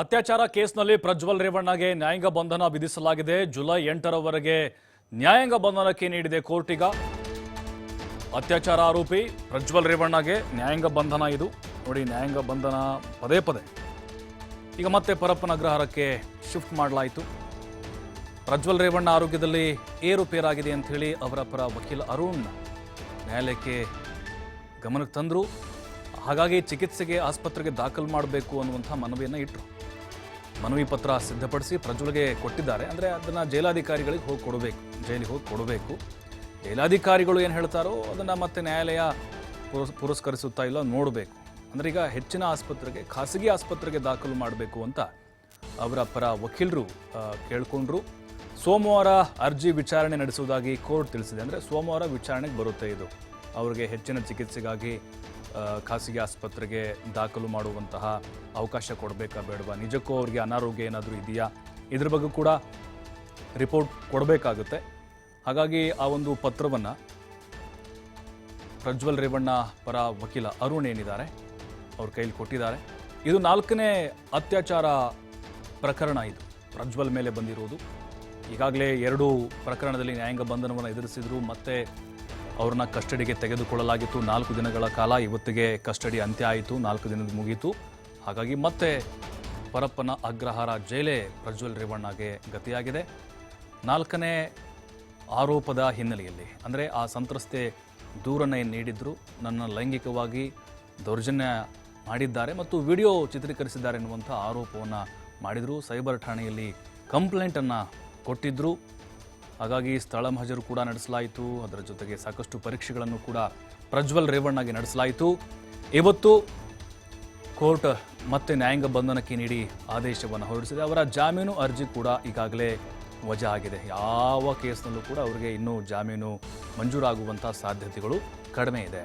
ಅತ್ಯಾಚಾರ ಕೇಸ್ನಲ್ಲಿ ಪ್ರಜ್ವಲ್ ರೇವಣ್ಣಗೆ ನ್ಯಾಯಾಂಗ ಬಂಧನ ವಿಧಿಸಲಾಗಿದೆ. ಜುಲೈ ಎಂಟರವರೆಗೆ ನ್ಯಾಯಾಂಗ ಬಂಧನಕ್ಕೆ ನೀಡಿದೆ ಕೋರ್ಟಿಗ. ಅತ್ಯಾಚಾರ ಆರೋಪಿ ಪ್ರಜ್ವಲ್ ರೇವಣ್ಣಗೆ ನ್ಯಾಯಾಂಗ ಬಂಧನ ಇದು. ನೋಡಿ, ನ್ಯಾಯಾಂಗ ಬಂಧನ ಪದೇ ಪದೇ. ಈಗ ಮತ್ತೆ ಪರಪ್ಪನ ಅಗ್ರಹಾರಕ್ಕೆ ಶಿಫ್ಟ್ ಮಾಡಲಾಯಿತು. ಪ್ರಜ್ವಲ್ ರೇವಣ್ಣ ಆರೋಗ್ಯದಲ್ಲಿ ಏರುಪೇರಾಗಿದೆ ಅಂತ ಹೇಳಿ ಅವರ ಪರ ವಕೀಲ ಅರುಣ್ ನ್ಯಾಯಾಲಯಕ್ಕೆ ಗಮನಕ್ಕೆ ತಂದರು. ಹಾಗಾಗಿ ಚಿಕಿತ್ಸೆಗೆ ಆಸ್ಪತ್ರೆಗೆ ದಾಖಲು ಮಾಡಬೇಕು ಅನ್ನುವಂಥ ಮನವಿಯನ್ನು ಇಟ್ಟರು ಮನವಿ ಪತ್ರ ಸಿದ್ಧಪಡಿಸಿ ಪ್ರಜ್ವಲ್ಗೆ ಕೊಟ್ಟಿದ್ದಾರೆ. ಅಂದರೆ ಅದನ್ನು ಜೈಲಾಧಿಕಾರಿಗಳಿಗೆ ಹೋಗಿ ಕೊಡಬೇಕು, ಜೈಲಿಗೆ ಹೋಗಿ ಕೊಡಬೇಕು. ಜೈಲಾಧಿಕಾರಿಗಳು ಏನು ಹೇಳ್ತಾರೋ ಅದನ್ನು ಮತ್ತೆ ನ್ಯಾಯಾಲಯ ಪುರಸ್- ಪುರಸ್ಕರಿಸುತ್ತಾ ಇಲ್ಲ ನೋಡಬೇಕು. ಅಂದರೆ ಈಗ ಹೆಚ್ಚಿನ ಆಸ್ಪತ್ರೆಗೆ, ಖಾಸಗಿ ಆಸ್ಪತ್ರೆಗೆ ದಾಖಲು ಮಾಡಬೇಕು ಅಂತ ಅವರ ಪರ ವಕೀಲರು ಕೇಳಿಕೊಂಡ್ರು. ಸೋಮವಾರ ಅರ್ಜಿ ವಿಚಾರಣೆ ನಡೆಸುವುದಾಗಿ ಕೋರ್ಟ್ ತಿಳಿಸಿದೆ. ಅಂದರೆ ಸೋಮವಾರ ವಿಚಾರಣೆಗೆ ಬರುತ್ತೆ ಇದು. ಅವರಿಗೆ ಹೆಚ್ಚಿನ ಚಿಕಿತ್ಸೆಗಾಗಿ ಖಾಸಗಿ ಆಸ್ಪತ್ರೆಗೆ ದಾಖಲು ಮಾಡುವಂತಹ ಅವಕಾಶ ಕೊಡಬೇಕಾ ಬೇಡವಾ? ನಿಜಕ್ಕೂ ಅವರಿಗೆ ಅನಾರೋಗ್ಯ ಏನಾದರೂ ಇದೆಯಾ? ಇದ್ರ ಬಗ್ಗೆ ಕೂಡ ರಿಪೋರ್ಟ್ ಕೊಡಬೇಕಾಗುತ್ತೆ. ಹಾಗಾಗಿ ಆ ಒಂದು ಪತ್ರವನ್ನು ಪ್ರಜ್ವಲ್ ರೇವಣ್ಣ ಪರ ವಕೀಲ ಅರುಣ್ ಏನಿದ್ದಾರೆ, ಅವ್ರ ಕೈಲಿ ಕೊಟ್ಟಿದ್ದಾರೆ. ಇದು ನಾಲ್ಕನೇ ಅತ್ಯಾಚಾರ ಪ್ರಕರಣ ಇದು. ಪ್ರಜ್ವಲ್ ಮೇಲೆ ಬಂದಿರುವುದು ಈಗಾಗಲೇ ಎರಡು ಪ್ರಕರಣದಲ್ಲಿ ನ್ಯಾಯಾಂಗ ಬಂಧನವನ್ನು ಎದುರಿಸಿದ್ರು, ಮತ್ತೆ ಅವ್ರನ್ನ ಕಸ್ಟಡಿಗೆ ತೆಗೆದುಕೊಳ್ಳಲಾಗಿತ್ತು. ನಾಲ್ಕು ದಿನಗಳ ಕಾಲ ಇವತ್ತಿಗೆ ಕಸ್ಟಡಿ ಅಂತ್ಯ ಆಯಿತು. ನಾಲ್ಕು ದಿನದ ಮುಗೀತು ಹಾಗಾಗಿ ಮತ್ತೆ ಪರಪ್ಪನ ಅಗ್ರಹಾರ ಜೈಲೇ ಪ್ರಜ್ವಲ್ ರೇವಣ್ಣಗೆ ಗತಿಯಾಗಿದೆ. ನಾಲ್ಕನೇ ಆರೋಪದ ಹಿನ್ನೆಲೆಯಲ್ಲಿ, ಅಂದರೆ ಆ ಸಂತ್ರಸ್ತೆ ದೂರನ್ನೇ ನೀಡಿದ್ರು, ನನ್ನ ಲೈಂಗಿಕವಾಗಿ ದೌರ್ಜನ್ಯ ಮಾಡಿದ್ದಾರೆ ಮತ್ತು ವಿಡಿಯೋ ಚಿತ್ರೀಕರಿಸಿದ್ದಾರೆ ಎನ್ನುವಂಥ ಆರೋಪವನ್ನು ಮಾಡಿದರು. ಸೈಬರ್ ಠಾಣೆಯಲ್ಲಿ ಕಂಪ್ಲೇಂಟನ್ನು ಕೊಟ್ಟಿದ್ದರು ಹಾಗಾಗಿ ಸ್ಥಳ ಮಹಜರು ಕೂಡ ನಡೆಸಲಾಯಿತು. ಅದರ ಜೊತೆಗೆ ಸಾಕಷ್ಟು ಪರೀಕ್ಷೆಗಳನ್ನು ಕೂಡ ಪ್ರಜ್ವಲ್ ರೇವಣ್ಣಗೆ ನಡೆಸಲಾಯಿತು. ಇವತ್ತು ಕೋರ್ಟ್ ಮತ್ತೆ ನ್ಯಾಯಾಂಗ ಬಂಧನಕ್ಕೆ ನೀಡಿ ಆದೇಶವನ್ನು ಹೊರಡಿಸಿದೆ. ಅವರ ಜಾಮೀನು ಅರ್ಜಿ ಕೂಡ ಈಗಾಗಲೇ ವಜಾ ಆಗಿದೆ ಯಾವ ಕೇಸ್ನಲ್ಲೂ ಕೂಡ ಅವರಿಗೆ ಇನ್ನೂ ಜಾಮೀನು ಮಂಜೂರಾಗುವಂಥ ಸಾಧ್ಯತೆಗಳು ಕಡಿಮೆ ಇದೆ.